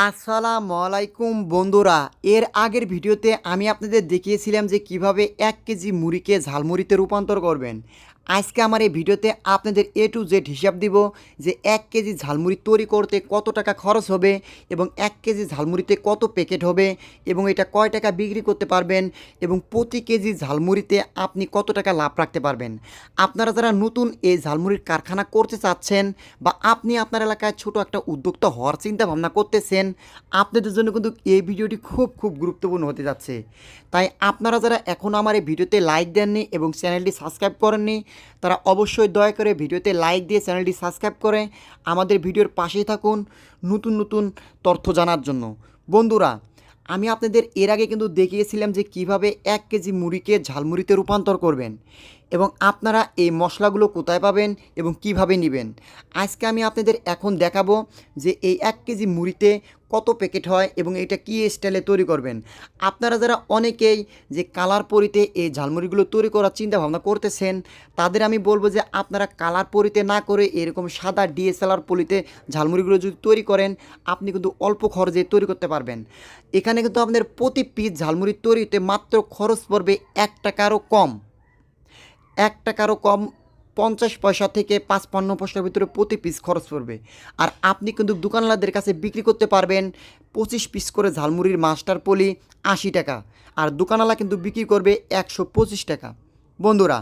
আসসালামু আলাইকুম বন্ধুরা। এর আগের ভিডিওতে আমি আপনাদের দেখিয়েছিলাম যে কীভাবে এক কেজি মুড়িকে ঝালমুড়িতে রূপান্তর করবেন। আজকে আমার এই ভিডিওতে আপনাদের এ টু জেড হিসাব দিব যে এক কেজি ঝালমুড়ি তৈরি করতে কত টাকা খরচ হবে এবং এক কেজি ঝালমুড়িতে কত প্যাকেট হবে এবং এটা কয় টাকা বিক্রি করতে পারবেন এবং প্রতি কেজি ঝালমুড়িতে আপনি কত টাকা লাভ রাখতে পারবেন। আপনারা যারা নতুন এই ঝালমুড়ির কারখানা করতে চাচ্ছেন বা আপনি আপনার এলাকায় ছোট একটা উদ্যোক্তা হওয়ার চিন্তা ভাবনা করতেছেন, আপনাদের জন্য কিন্তু এই ভিডিওটি খুব খুব গুরুত্বপূর্ণ হতে যাচ্ছে। তাই আপনারা যারা এখনও আমার এই ভিডিওতে লাইক দেননি এবং চ্যানেলটি সাবস্ক্রাইব করেননি তারা অবশ্যই দয়া করে ভিডিওতে লাইক দিয়ে চ্যানেলটি সাবস্ক্রাইব করে আমাদের ভিডিওর পাশেই থাকুন নতুন নতুন তথ্য জানার জন্য। বন্ধুরা, আমি আপনাদের এর আগে কিন্তু দেখিয়েছিলাম যে কীভাবে এক কেজি মুড়িকে ঝালমুড়িতে রূপান্তর করবেন। এবং আপনারা এই মশলাগুলো কোথায় পাবেন এবং কীভাবে নেবেন। আজকে আমি আপনাদের এখন দেখাবো যে এই এক কেজি মুড়িতে কত প্যাকেট হয় এবং এটা কী স্টাইলে তৈরি করবেন। আপনারা যারা অনেকেই যে কালার পরিতে এই ঝালমুড়িগুলো তৈরি করার চিন্তা ভাবনা করতেছেন, তাদের আমি বলব যে আপনারা কালার পরিতে না করে এরকম সাদা ডিএসএলআর পলিতে ঝালমুড়িগুলো যদি তৈরি করেন, আপনি কিন্তু অল্প খরচে তৈরি করতে পারবেন। এখানে কিন্তু আপনাদের প্রতি পিস ঝালমুড়ি তৈরিতে মাত্র খরচ পড়বে এক টাকারও কম। এক টাকারও কম পঞ্চাশ পয়সা থেকে পাঁচপান্ন পয়সার ভিতরে প্রতি পিস খরচ পড়বে। আর আপনি কিন্তু দোকানদারদের কাছে বিক্রি করতে পারবেন পঁচিশ পিস করে ঝালমুড়ির মাস্টার পলি আশি টাকা, আর দোকানওয়ালা কিন্তু বিক্রি করবে একশো পঁচিশ টাকা। বন্ধুরা,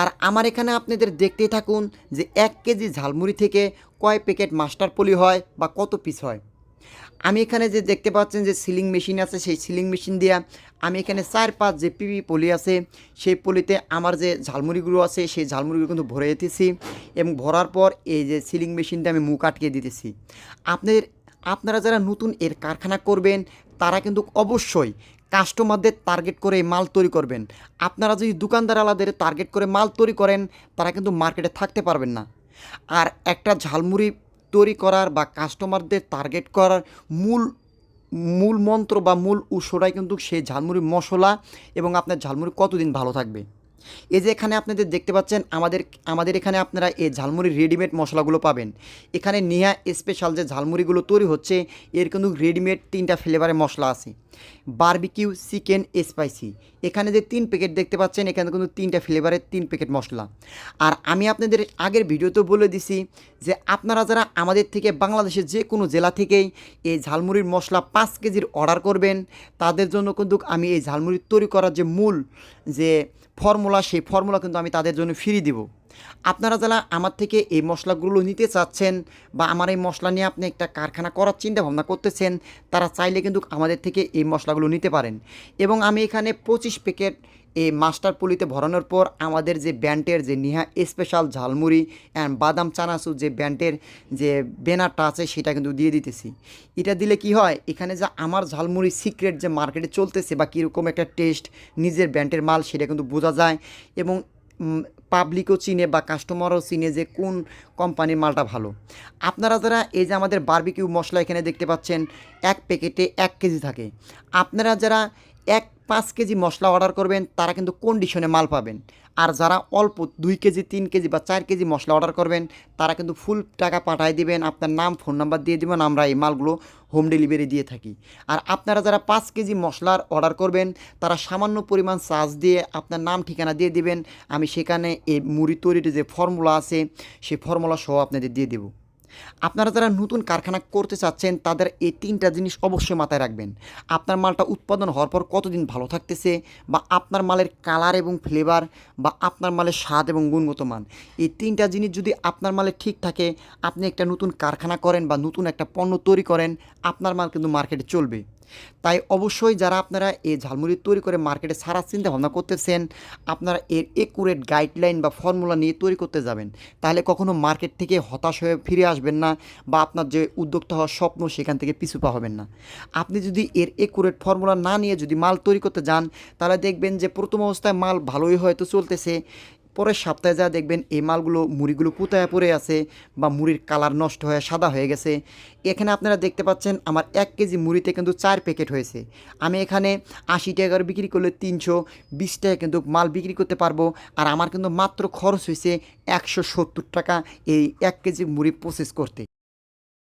আর আমার এখানে আপনাদের দেখতেই থাকুন যে এক কেজি ঝালমুড়ি থেকে কয় প্যাকেট মাস্টার পলি হয় বা কত পিস হয়। আমি এখানে যে দেখতে পাচ্ছেন যে সিলিং মেশিন আছে, সেই সিলিং মেশিন দিয়া আমি এখানে চার পাঁচ যে পিপি পলি আছে, সেই পলিতে আমার যে ঝালমুড়িগুলো আছে, সেই ঝালমুড়িগুলো কিন্তু ভরে দিতেছি এবং ভরার পর এই যে সিলিং মেশিনটা আমি মুখ আটকে দিতেছি। আপনাদের, আপনারা যারা নতুন এর কারখানা করবেন, তারা কিন্তু অবশ্যই কাস্টমারদের টার্গেট করে মাল তৈরি করবেন। আপনারা যদি দোকানদার আলাদের টার্গেট করে মাল তৈরি করেন, তারা কিন্তু মার্কেটে থাকতে পারবেন না। আর একটা ঝালমুড়ি তৈরি করার বা কাস্টমারদের টার্গেট করার মূল মূল মন্ত্র বা মূল উৎসটাই কিন্তু সেই ঝালমুড়ি মশলা এবং আপনার ঝালমুড়ি কতদিন ভালো থাকবে? এই যে এখানে আপনাদের দেখতে পাচ্ছেন, আমাদের আমাদের এখানে আপনারা এই ঝালমুড়ির রেডিমেড মশলাগুলো পাবেন। এখানে নেহা স্পেশাল যে ঝালমুড়িগুলো তৈরি হচ্ছে, এর কিন্তু রেডিমেড তিনটা ফ্লেভারের মশলা আছে। বারবিকিউ চিকেন স্পাইসি এখানে যে তিন প্যাকেট দেখতে পাচ্ছেন, এখানে কিন্তু তিনটা ফ্লেভারের তিন প্যাকেট মশলা। আর আমি আপনাদের আগের ভিডিওতেও বলে দিছি যে আপনারা যারা আমাদের থেকে বাংলাদেশের যে কোনো জেলা থেকেই এই ঝালমুড়ির মশলা পাঁচ কেজির অর্ডার করবেন, তাদের জন্য কিন্তু আমি এই ঝালমুড়ি তৈরি করার যে মূল যে ফর্মুলা সেই ফর্মুলা কিন্তু আমি তাদের জন্য ফ্রি দিব। আপনারা যারা আমার থেকে এই মশলাগুলো নিতে চাচ্ছেন বা আমার এই মশলা নিয়ে আপনি একটা কারখানা করার চিন্তা ভাবনা করতেছেন, তারা চাইলে কিন্তু আমাদের থেকে এই মশলাগুলো নিতে পারেন। এবং আমি এখানে পঁচিশ প্যাকেট এই মাস্টার পলিতে ভরানোর পর আমাদের যে ব্যান্ডের যে নিহা স্পেশাল ঝালমুড়ি অ্যান্ড বাদাম চানাচুর যে ব্যান্ডের যে ব্যানারটা আছে, সেটা কিন্তু দিয়ে দিতেছি। এটা দিলে কি হয়, এখানে যে আমার ঝালমুড়ি সিক্রেট যে মার্কেটে চলতেছে বা কীরকম একটা টেস্ট নিজের ব্যান্ডের মাল, সেটা কিন্তু বোঝা যায় এবং পাবলিকও চিনে বা কাস্টমারও চিনে যে কোন কোম্পানির মালটা ভালো। আপনারা যারা এই যে আমাদের বারবিকিউ মশলা এখানে দেখতে পাচ্ছেন, এক প্যাকেটে এক কেজি থাকে। আপনারা যারা এক পাঁচ কেজি মশলা অর্ডার করবেন, তারা কিন্তু কন্ডিশনে মাল পাবেন। আর যারা অল্প দুই কেজি, তিন কেজি বা চার কেজি মশলা অর্ডার করবেন, তারা কিন্তু ফুল টাকা পাঠিয়ে দিবেন, আপনার নাম ফোন নাম্বার দিয়ে দেবেন, আমরা এই মালগুলো হোম ডেলিভারি দিয়ে থাকি। আর আপনারা যারা পাঁচ কেজি মশলার অর্ডার করবেন, তারা সামান্য পরিমাণ চার্জ দিয়ে আপনার নাম, ঠিকানা দিয়ে দিবেন। আমি সেখানে এই মুড়ি তৈরির যে ফর্মুলা আছে, সেই ফর্মুলা সহ আপনাদের দিয়ে দেবো। আপনারা যারা নতুন কারখানা করতে চাচ্ছেন, তাদের এই তিনটা জিনিস অবশ্যই মাথায় রাখবেন। আপনার মালটা উৎপাদন হওয়ার পর কতদিন ভালো থাকতেছে বা আপনার মালের কালার এবং ফ্লেভার বা আপনার মালের স্বাদ এবং গুণগত মান। এই তিনটা জিনিস যদি আপনার মালে ঠিক থাকে, আপনি একটা নতুন কারখানা করেন বা নতুন একটা পণ্য তৈরি করেন, আপনার মাল কিন্তু মার্কেটে চলবে। তাই অবশ্যই যারা আপনারা এই ঝালমুড়ি তৈরি করে মার্কেটে সারা চিন্তা ভাবনা করতেছেন, আপনারা এর একুরেট গাইডলাইন বা ফর্মুলা নিয়ে তৈরি করতে যাবেন। তাহলে কখনো মার্কেট থেকে হতাশ হয়ে ফিরে আসবেন না বা আপনার যে উদ্যোক্তা হওয়ার স্বপ্ন সেখান থেকে পিছু পা হবেন না। আপনি যদি এর একুরেট ফর্মুলা না নিয়ে যদি মাল তৈরি করতে যান, তাহলে দেখবেন যে প্রথম অবস্থায় মাল ভালোই হয়তো চলতেছে। পরের সপ্তাহে যা দেখবেন, এই মালগুলো, মুড়িগুলো পুতায় পড়ে আছে বা মুড়ির কালার নষ্ট হয়ে, সাদা হয়ে গেছে। এখানে আপনারা দেখতে পাচ্ছেন, আমার এক কেজি মুড়িতে কিন্তু চার প্যাকেট হয়েছে। আমি এখানে আশি টাকার বিক্রি করলে তিনশো, বিশ টাকা কিন্তু মাল বিক্রি করতে পারব। আর আমার কিন্তু মাত্র খরচ হয়েছে একশো সত্তর টাকা এই এক কেজি মুড়ি প্রসেস করতে।